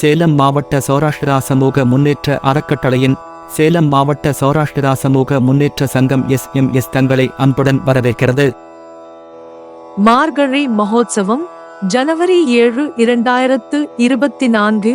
சேலம் மாவட்ட சௌராஷ்டிரா சமூக முன்னேற்ற அறக்கட்டளையின் சேலம் மாவட்ட சௌராஷ்டிரா சமூக முன்னேற்ற சங்கம் எஸ் எம் எஸ் தங்களை அன்புடன் வரவேற்கிறது. மார்கழி மகோத்சவம் ஜனவரி ஏழு இரண்டாயிரத்து இருபத்தி நான்கு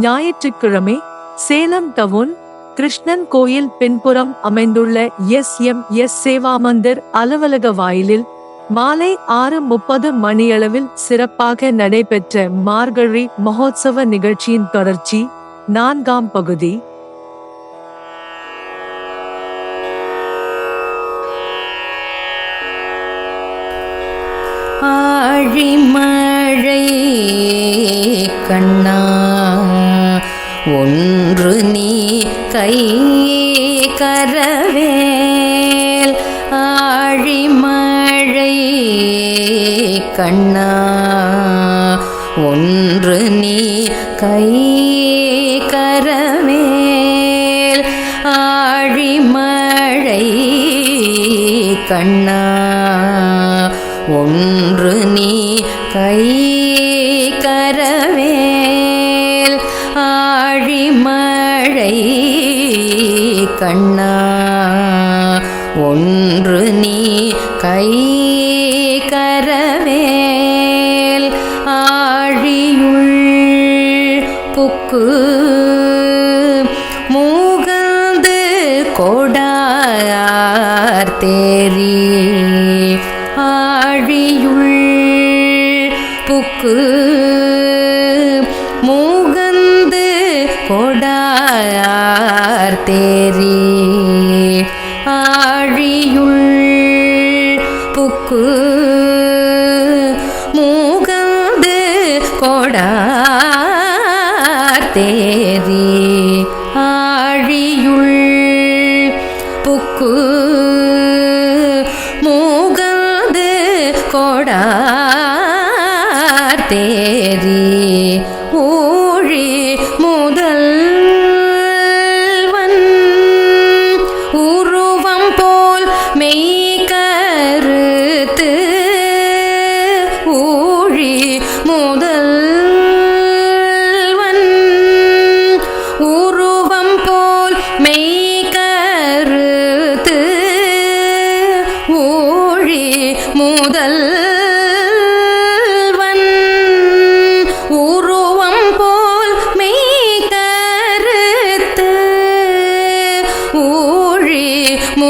ஞாயிற்றுக்கிழமை சேலம் டவுன் கிருஷ்ணன் கோயில் பின்புறம் அமைந்துள்ள S M S Seva Mandir அலுவலக வாயிலில் மாலை ஆறு முப்பது மணியளவில் சிறப்பாக நடைபெற்ற மார்கழி மகோத்சவ நிகழ்ச்சியின் தொடர்ச்சி நான்காம் பகுதி. ஆழிமழை கண்ணா ஒன்று நீ கை கரவேல். ஆழிமழை கண்ணா ஒன்று நீ கை கரவேல் ஆழிமழை கண்ணா ஒன்று நீ கை கரவேல் ஆழிமழை கண்ணா ஒன்று நீ கை புக்கு மூகந்து கொடார் தேரி ஆழியுள் புக்கு மூகந்து கொடார் தேரி ஆழியுள் புக்கு மூகந்து கொடார் தேரி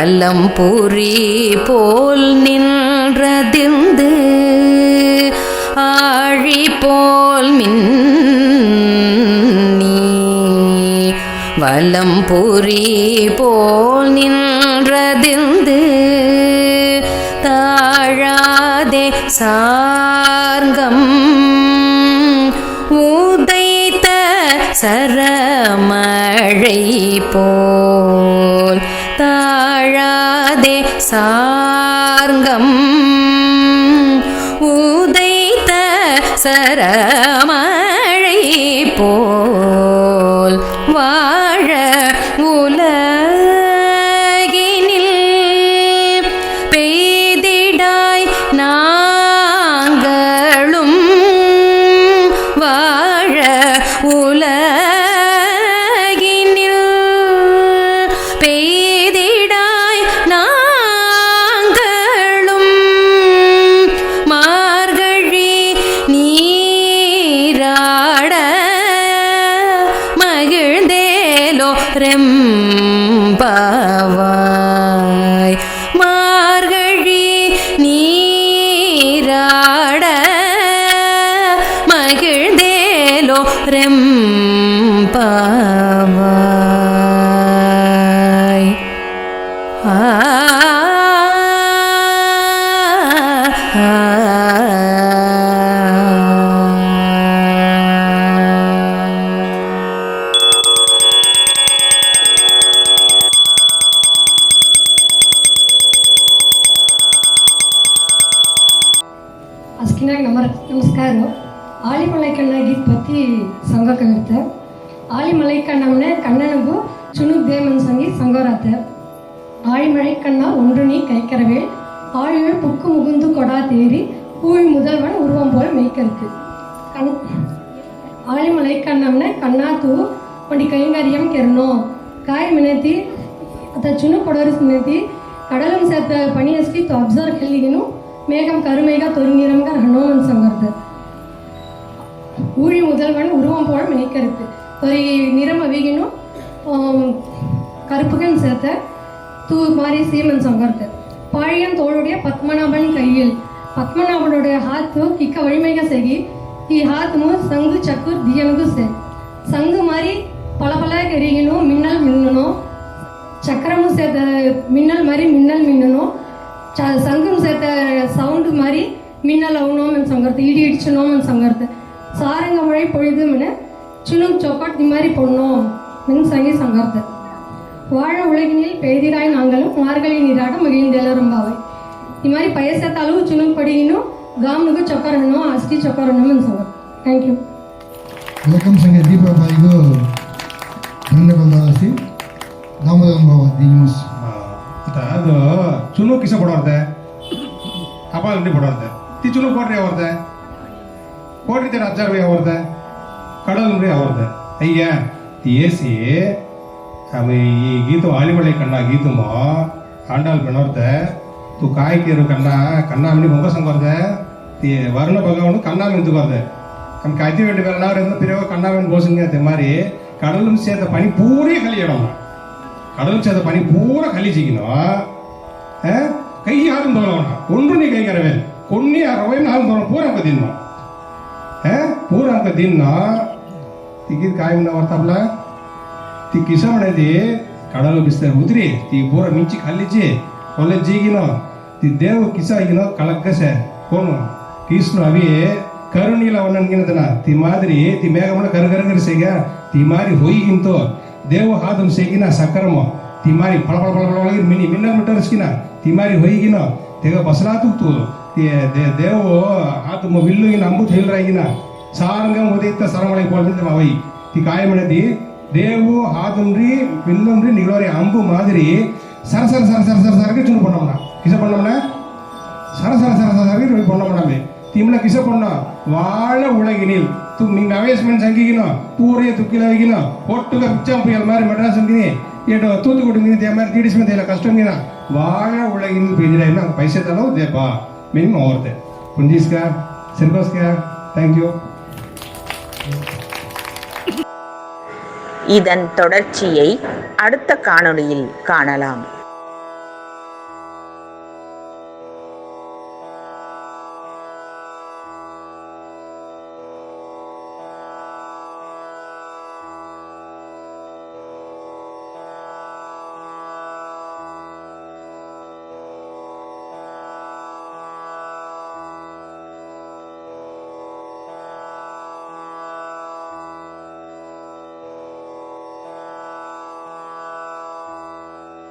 வலம் புரி போல் நின்றதிந்து ஆழி போல் மின்னி. வலம் புரி போல் நின்றதிந்து தாழாதே சார்கம் உதைத்த சரமழை போ சார்கம் மகிழ்ந்தேலோ மார்கழி நீராட மகிழ்ந்தேலோ ரெம்பாவாய் ಅಸ್ಕಿನಾಗ ನಮರ ನಮಸ್ಕಾರ ಆಳಿಮಲೈಕಣ್ಣ ಗೀತ್ ಪತಿ ಸಂಘ ಕಲಿತ ஆழிமலைக்கண்ணம்னு கண்ணனுக்கு சுனுக் தேமன் சங்கி சங்கோராத்த ஆழிமலைக்கண்ணா ஒன்று நீ கைக்கரவேல் ஆழியுள் புக்கு முகுந்து கொடா தேறி பூழி முதல்வன் உருவம் போல் மெய்க்கருக்கு கண் ಆಳಿಮಲೈಕಣ್ಣಮ್ನ ಕಣ್ಣಾತು ಒಂಡಿ ಕೈಂಗಾರಿಯಂ ಕೆರ್ನೋ ಕಾಯಿ ಮಿನತಿ ಅತ ಚುನು ಕೊಡೋರು ಮಿನತಿ ಕಡಲಂ ಸೇತ ಪಣಿಯಸ್ಕಿ ತು ಅಬ್ಸರ್ವ್ ಕೆಲ್ಲಿಗಿನು மேகம் கருமேக தொருநீரம்க ஹனோமன் சங்கர்து ஊழி முதல்வன் உருவம் போல மெய்க்கருத்து ஒரு நிறம் அவிகினும் கருப்புகன் சேர்த்த தூ மாறி சீமன் சங்கர்த்து பாழியன் தோளுடைய பத்மநாபன் கையில் பத்மநாபனுடைய ಹಾತು ಕಿಕ್ಕ ವಳಿಮೆಗ ಸೆಗಿ ಈ ಹಾತು ಸಂಗು ಚಕ್ಕುರ್ ದಿಯನಗು ಸೆ ಸಂಗು ಮಾರಿ ಪಳಪಳ ಕರಿಗಿನು ಮಿನ್ನಲ್ ಮಿನ್ನನು சக்கரமும் சேர்த்த மின்னல் மாதிரி மின்னல் மின்னணும் ச சங்கம் சேர்த்த சவுண்டு மாதிரி மின்னல் அவுனோமன் சங்கர்த்து இடி இடிச்சனோமன் சங்கர்த்து சாரங்க மழை பொழுதும்னு சுனும் சொப்பாட் இது மாதிரி பொண்ணோம் மின் சங்கி சங்கர்த்து வாழ உலகினில் பெய்திராய் நாங்களும் மார்கழி நீராட மகிழ்ந்தெல்லரும்பாவை இது மாதிரி பயசத்தாலும் சுனும் படிக்கணும் ಗಾಮ್ನಿಗೂ ಚೊಕ್ಕರಣ್ಣು ಅಸ್ಕಿ ಚೊಕ್ಕರಣ್ಣು ಅನ್ಸೋದು ಥ್ಯಾಂಕ್ ಯು ವಲಕಂ ಸಂಗೆ ದೀಪಾಬಾಯಿಗೂ ಧನ್ಯವಾದ ದಾಮೋದರಂ ಬಾಬಾ ದಿ ನ್ಯೂಸ್ ಅಂತ ಅದು ಚುನ್ನು ಕಿಸ ಕೊಡೋರ್ದೆ ಹಬ್ಬ ಉಂಡಿ ಕೊಡೋರ್ದೆ ತಿ ಚುನ್ನು ಕೊಡ್ರಿ ಅವ್ರದ್ದೆ ಕೊಡ್ರಿ ಅಜ್ಜಾರ್ರಿ ಅವ್ರದ್ದೆ ಕಡಲ್ರಿ ಅವ್ರದ್ದೆ ಅಯ್ಯ ಏಸಿ ಅದು ಈ ಗೀತು ಆಲಿಮಳೆ ಕಣ್ಣ ಗೀತುಮ ಆಂಡಾಲ್ ಬೆಣೋರ್ದೆ ತು ಕಾಯ್ಕೀರು ಕಣ್ಣ ಕಣ್ಣ ಅಮ್ಮನಿ ಹೊಂಗ ಸಂಗೋರ್ದೆ ತಿ வருண பகவானும் கண்ணாமன் தூக்காது நம்ம கத்தி வேண்டிய வேலைனா இருந்து பிறகு கண்ணாமன் போசுங்க இந்த மாதிரி கடலும் சேர்த்த பனி பூரே கழியணும் கடலும் சேர்த்த பனி பூரா கழிச்சிக்கணும் ಕೈ ಯಾರು ತೋರವಣ ಕೊಂಡ್ರು ನೀ ಕೈ ಕರವೆ ಕೊನ್ನಿ ಅರವೈ ನಾಲ್ಕು ತೋರ ಪೂರ ಅಂಕ ದಿನ ಪೂರ ಅಂಕ ದಿನ ತಿಗಿದ ಕಾಯಿ ಬರ್ತಾವಲ್ಲ ತಿ ಕಿಸವಣದಿ ಕಡಲು ಬಿಸ್ತಾರೆ ಉದ್ರಿ ತಿ ಪೂರ ಮಿಂಚಿ ಕಲ್ಲಿಚ್ಚಿ ಒಳ್ಳೆ ಜೀಗಿನೋ ತಿ ದೇವ ಕಿಸ ಆಗಿನೋ ಕಳಕ್ಕಸೆ ಕೋನು ಕೀಸ್ನು ಅವಿ ಕರುಣೀಲ ಅವನನ್ಗಿನದನ ತಿ ಮಾದಿರಿ ತಿ ಮೇಘಮಣ ಕರಗರಗರ ಸೇಗ ತಿ ಮಾರಿ ಹೊಯ್ಗಿಂತು ತಿಮಾರಿ ಫಳ ಫಳ ಫಳ फळफळ ಒಳಗೆ ಮಿನಿ ಮಿನ್ನ ಮಿಟರ್ಸ್ಕಿನ ತಿ ಮಾರಿ ಹೊಯ್ಗಿನ ತೆಗ ಬಸಲಾತುಕ್ತು ದೇವು, ಆತ ವಿಲ್ಲು ಇನ್ನು ಅಂಬುತ್ ಹಿಲ್ರಾಗಿನ ಸಾರಂಗ ಮುದಿತ್ತ ಸರಮಳೆ ಕೊಡ್ತಿದ್ದ ಅವೈ ತಿ ಕಾಯ ಮಿಡದಿ ದೇವು ಹಾದುನ್ರಿ ವಿಲ್ಲುನ್ರಿ ನಿಗಳೋರಿ ಅಂಬು ಮಾದರಿ. ಸರ ಸರ ಸರ ಸರ ಸರ, ಸರಗೆ ಚುನು ಪಣ್ಣವನ ಕಿಸ ಪಣ್ಣವನ ಸರ ಸರ ಸರ ಸರ, ಸರಗೆ ಪೊಣ್ಣ ಪಣ್ಣವೆ ತಿಮ್ಮಳ ಕಿಸ ಪೊಣ್ಣ ವಾಳ ಉಳಗಿನಿ ತು ನಿಂಗೆ ಅವೇಸ್ಮೆಂಟ್ ಸಂಗಿಗಿನೋ, ಪೂರೆ ತುಕ್ಕಿಲಾಗಿನ, ಒಟ್ಟು ಪಿಚ್ಚಂಪು ಎಲ್ ಮಾರಿ ಮಡ್ರಾಸ್ ಅಂತೀನಿ ఇటు తూత్తుకుడి మీద ఏమైనా టీడీసీ ఇలా కష్టం కదా బాగా ఉళ్ళగింది పెంచిడాయి నాకు పైసే తలో దేపా మేము ఓర్తే పుంజీస్గా సెల్బస్గా థ్యాంక్ యూ இதன் தொடர்ச்சியை அடுத்த காணொளியில் காணலாம்